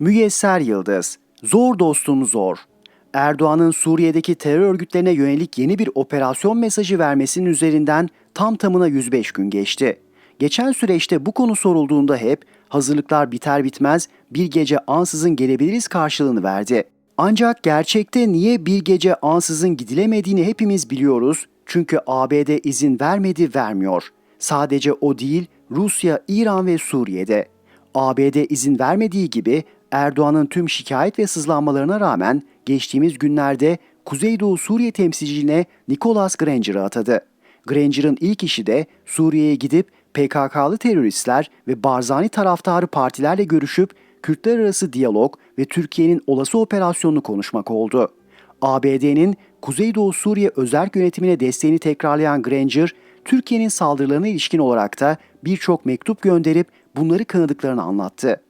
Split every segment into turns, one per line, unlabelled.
Müyesser Yıldız, zor dostum zor. Erdoğan'ın Suriye'deki terör örgütlerine yönelik yeni bir operasyon mesajı vermesinin üzerinden tam tamına 105 gün geçti. Geçen süreçte bu konu sorulduğunda hep hazırlıklar biter bitmez bir gece ansızın gelebiliriz karşılığını verdi. Ancak gerçekte niye bir gece ansızın gidilemediğini hepimiz biliyoruz. Çünkü ABD izin vermedi vermiyor. Sadece o değil Rusya, İran ve Suriye'de. ABD izin vermediği gibi Erdoğan'ın tüm şikayet ve sızlanmalarına rağmen geçtiğimiz günlerde Kuzeydoğu Suriye temsilciliğine Nicholas Granger'ı atadı. Granger'ın ilk işi de Suriye'ye gidip PKK'lı teröristler ve Barzani taraftarı partilerle görüşüp Kürtler arası diyalog ve Türkiye'nin olası operasyonunu konuşmak oldu. ABD'nin Kuzeydoğu Suriye özerk yönetimine desteğini tekrarlayan Granger, Türkiye'nin saldırılarına ilişkin olarak da birçok mektup gönderip bunları kınadıklarını anlattı.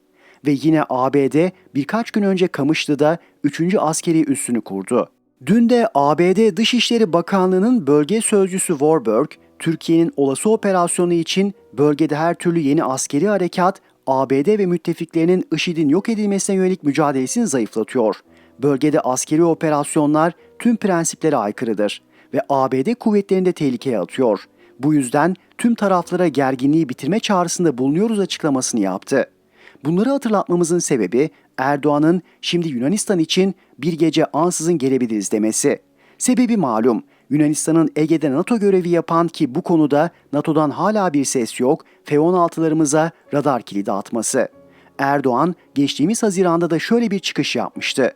Ve yine ABD birkaç gün önce Kamışlı'da 3. askeri üssünü kurdu. Dün de ABD Dışişleri Bakanlığı'nın bölge sözcüsü Warburg, Türkiye'nin olası operasyonu için bölgede her türlü yeni askeri harekat, ABD ve müttefiklerinin IŞİD'in yok edilmesine yönelik mücadelesini zayıflatıyor. Bölgede askeri operasyonlar tüm prensiplere aykırıdır ve ABD kuvvetlerini de tehlikeye atıyor. Bu yüzden tüm taraflara gerginliği bitirme çağrısında bulunuyoruz açıklamasını yaptı. Bunları hatırlatmamızın sebebi Erdoğan'ın şimdi Yunanistan için bir gece ansızın gelebiliriz demesi. Sebebi malum. Yunanistan'ın Ege'de NATO görevi yapan ki bu konuda NATO'dan hala bir ses yok, F-16'larımıza radar kilidi atması. Erdoğan geçtiğimiz Haziran'da da şöyle bir çıkış yapmıştı.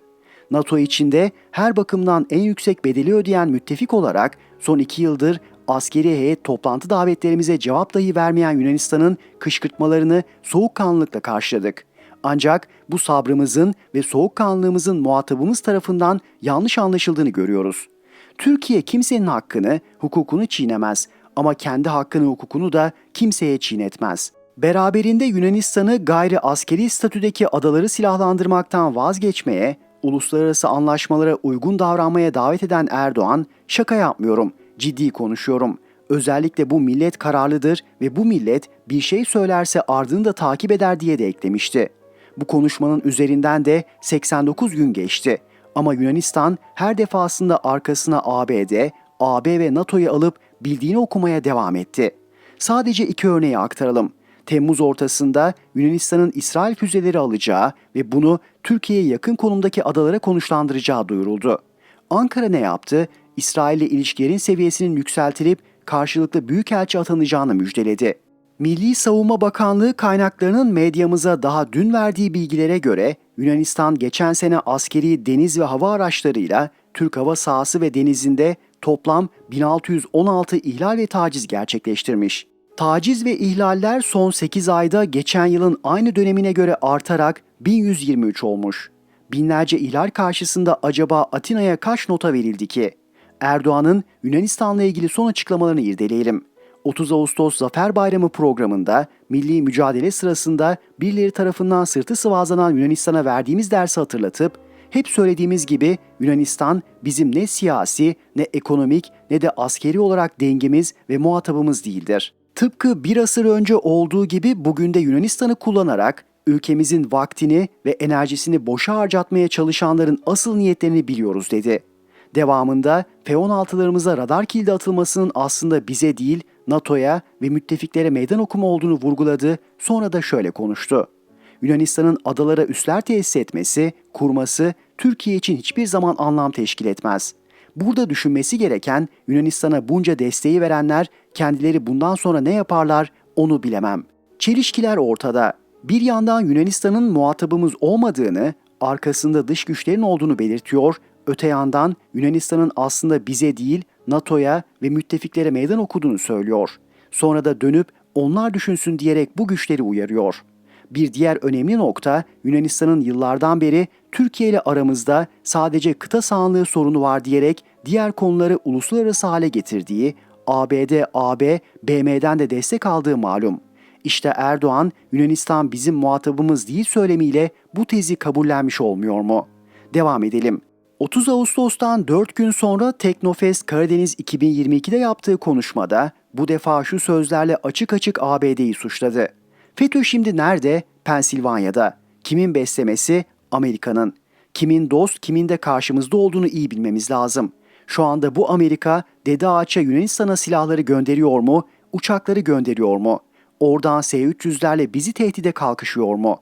NATO içinde her bakımdan en yüksek bedeli ödeyen müttefik olarak son iki yıldır askeri heyet toplantı davetlerimize cevap dahi vermeyen Yunanistan'ın kışkırtmalarını soğukkanlılıkla karşıladık. Ancak bu sabrımızın ve soğukkanlılığımızın muhatabımız tarafından yanlış anlaşıldığını görüyoruz. Türkiye kimsenin hakkını, hukukunu çiğnemez ama kendi hakkını, hukukunu da kimseye çiğnetmez. Beraberinde Yunanistan'ı gayri askeri statüdeki adaları silahlandırmaktan vazgeçmeye, uluslararası anlaşmalara uygun davranmaya davet eden Erdoğan, şaka yapmıyorum, ciddi konuşuyorum. Özellikle bu millet kararlıdır ve bu millet bir şey söylerse ardını da takip eder diye de eklemişti. Bu konuşmanın üzerinden de 89 gün geçti. Ama Yunanistan her defasında arkasına ABD, AB ve NATO'yu alıp bildiğini okumaya devam etti. Sadece iki örneği aktaralım. Temmuz ortasında Yunanistan'ın İsrail füzeleri alacağı ve bunu Türkiye'ye yakın konumdaki adalara konuşlandıracağı duyuruldu. Ankara ne yaptı? İsrail ile ilişkilerin seviyesinin yükseltilip karşılıklı büyükelçi atanacağını müjdeledi. Milli Savunma Bakanlığı kaynaklarının medyamıza daha dün verdiği bilgilere göre Yunanistan geçen sene askeri deniz ve hava araçlarıyla Türk hava sahası ve denizinde toplam 1616 ihlal ve taciz gerçekleştirmiş. Taciz ve ihlaller son 8 ayda geçen yılın aynı dönemine göre artarak 1123 olmuş. Binlerce ihlal karşısında acaba Atina'ya kaç nota verildi ki? Erdoğan'ın Yunanistan'la ilgili son açıklamalarını irdeleyelim. 30 Ağustos Zafer Bayramı programında milli mücadele sırasında birileri tarafından sırtı sıvazlanan Yunanistan'a verdiğimiz dersi hatırlatıp hep söylediğimiz gibi Yunanistan bizim ne siyasi, ne ekonomik, ne de askeri olarak dengemiz ve muhatabımız değildir. Tıpkı bir asır önce olduğu gibi bugün de Yunanistan'ı kullanarak ülkemizin vaktini ve enerjisini boşa harcatmaya çalışanların asıl niyetlerini biliyoruz dedi. Devamında F-16'larımıza radar kilidi atılmasının aslında bize değil NATO'ya ve müttefiklere meydan okuma olduğunu vurguladı, sonra da şöyle konuştu. Yunanistan'ın adalara üsler tesis etmesi, kurması Türkiye için hiçbir zaman anlam teşkil etmez. Burada düşünmesi gereken Yunanistan'a bunca desteği verenler kendileri bundan sonra ne yaparlar onu bilemem. Çelişkiler ortada. Bir yandan Yunanistan'ın muhatabımız olmadığını, arkasında dış güçlerin olduğunu belirtiyor, öte yandan Yunanistan'ın aslında bize değil NATO'ya ve müttefiklere meydan okuduğunu söylüyor. Sonra da dönüp onlar düşünsün diyerek bu güçleri uyarıyor. Bir diğer önemli nokta Yunanistan'ın yıllardan beri Türkiye ile aramızda sadece kıta sahanlığı sorunu var diyerek diğer konuları uluslararası hale getirdiği, ABD, AB, BM'den de destek aldığı malum. İşte Erdoğan, Yunanistan bizim muhatabımız değil söylemiyle bu tezi kabullenmiş olmuyor mu? Devam edelim. 30 Ağustos'tan 4 gün sonra Teknofest Karadeniz 2022'de yaptığı konuşmada bu defa şu sözlerle açık açık ABD'yi suçladı. FETÖ şimdi nerede? Pensilvanya'da. kimin beslemesi? Amerika'nın. Kimin dost, kimin de karşımızda olduğunu iyi bilmemiz lazım. Şu anda bu Amerika Dede Ağaç'a Yunanistan'a silahları gönderiyor mu? Uçakları gönderiyor mu? Oradan S-300'lerle bizi tehdide kalkışıyor mu?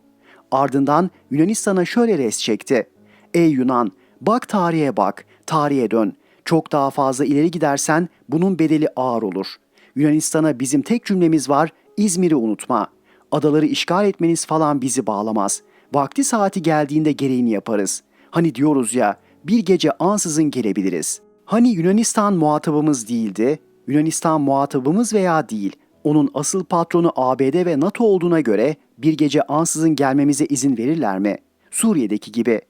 Ardından Yunanistan'a şöyle res çekti. Ey Yunan, bak tarihe bak, tarihe dön. Çok daha fazla ileri gidersen bunun bedeli ağır olur. Yunanistan'a bizim tek cümlemiz var, İzmir'i unutma. Adaları işgal etmeniz falan bizi bağlamaz. Vakti saati geldiğinde gereğini yaparız. Hani diyoruz ya, bir gece ansızın gelebiliriz. Hani Yunanistan muhatabımız değildi, Yunanistan muhatabımız veya değil, onun asıl patronu ABD ve NATO olduğuna göre bir gece ansızın gelmemize izin verirler mi? Suriye'deki gibi.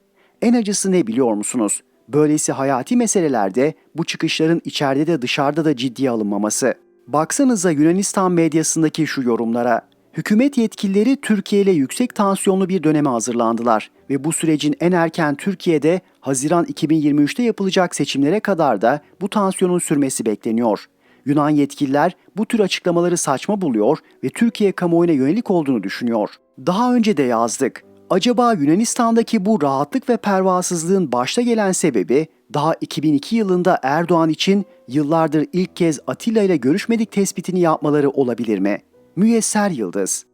En acısı ne biliyor musunuz? Böylesi hayati meselelerde bu çıkışların içeride de dışarıda da ciddiye alınmaması. Baksanıza Yunanistan medyasındaki şu yorumlara. Hükümet yetkilileri Türkiye ile yüksek tansiyonlu bir döneme hazırlandılar ve bu sürecin en erken Türkiye'de Haziran 2023'te yapılacak seçimlere kadar da bu tansiyonun sürmesi bekleniyor. Yunan yetkililer bu tür açıklamaları saçma buluyor ve Türkiye kamuoyuna yönelik olduğunu düşünüyor. Daha önce de yazdık. Acaba Yunanistan'daki bu rahatlık ve pervasızlığın başta gelen sebebi daha 2002 yılında Erdoğan için yıllardır ilk kez Atilla ile görüşmedik tespitini yapmaları olabilir mi? Müyesser Yıldız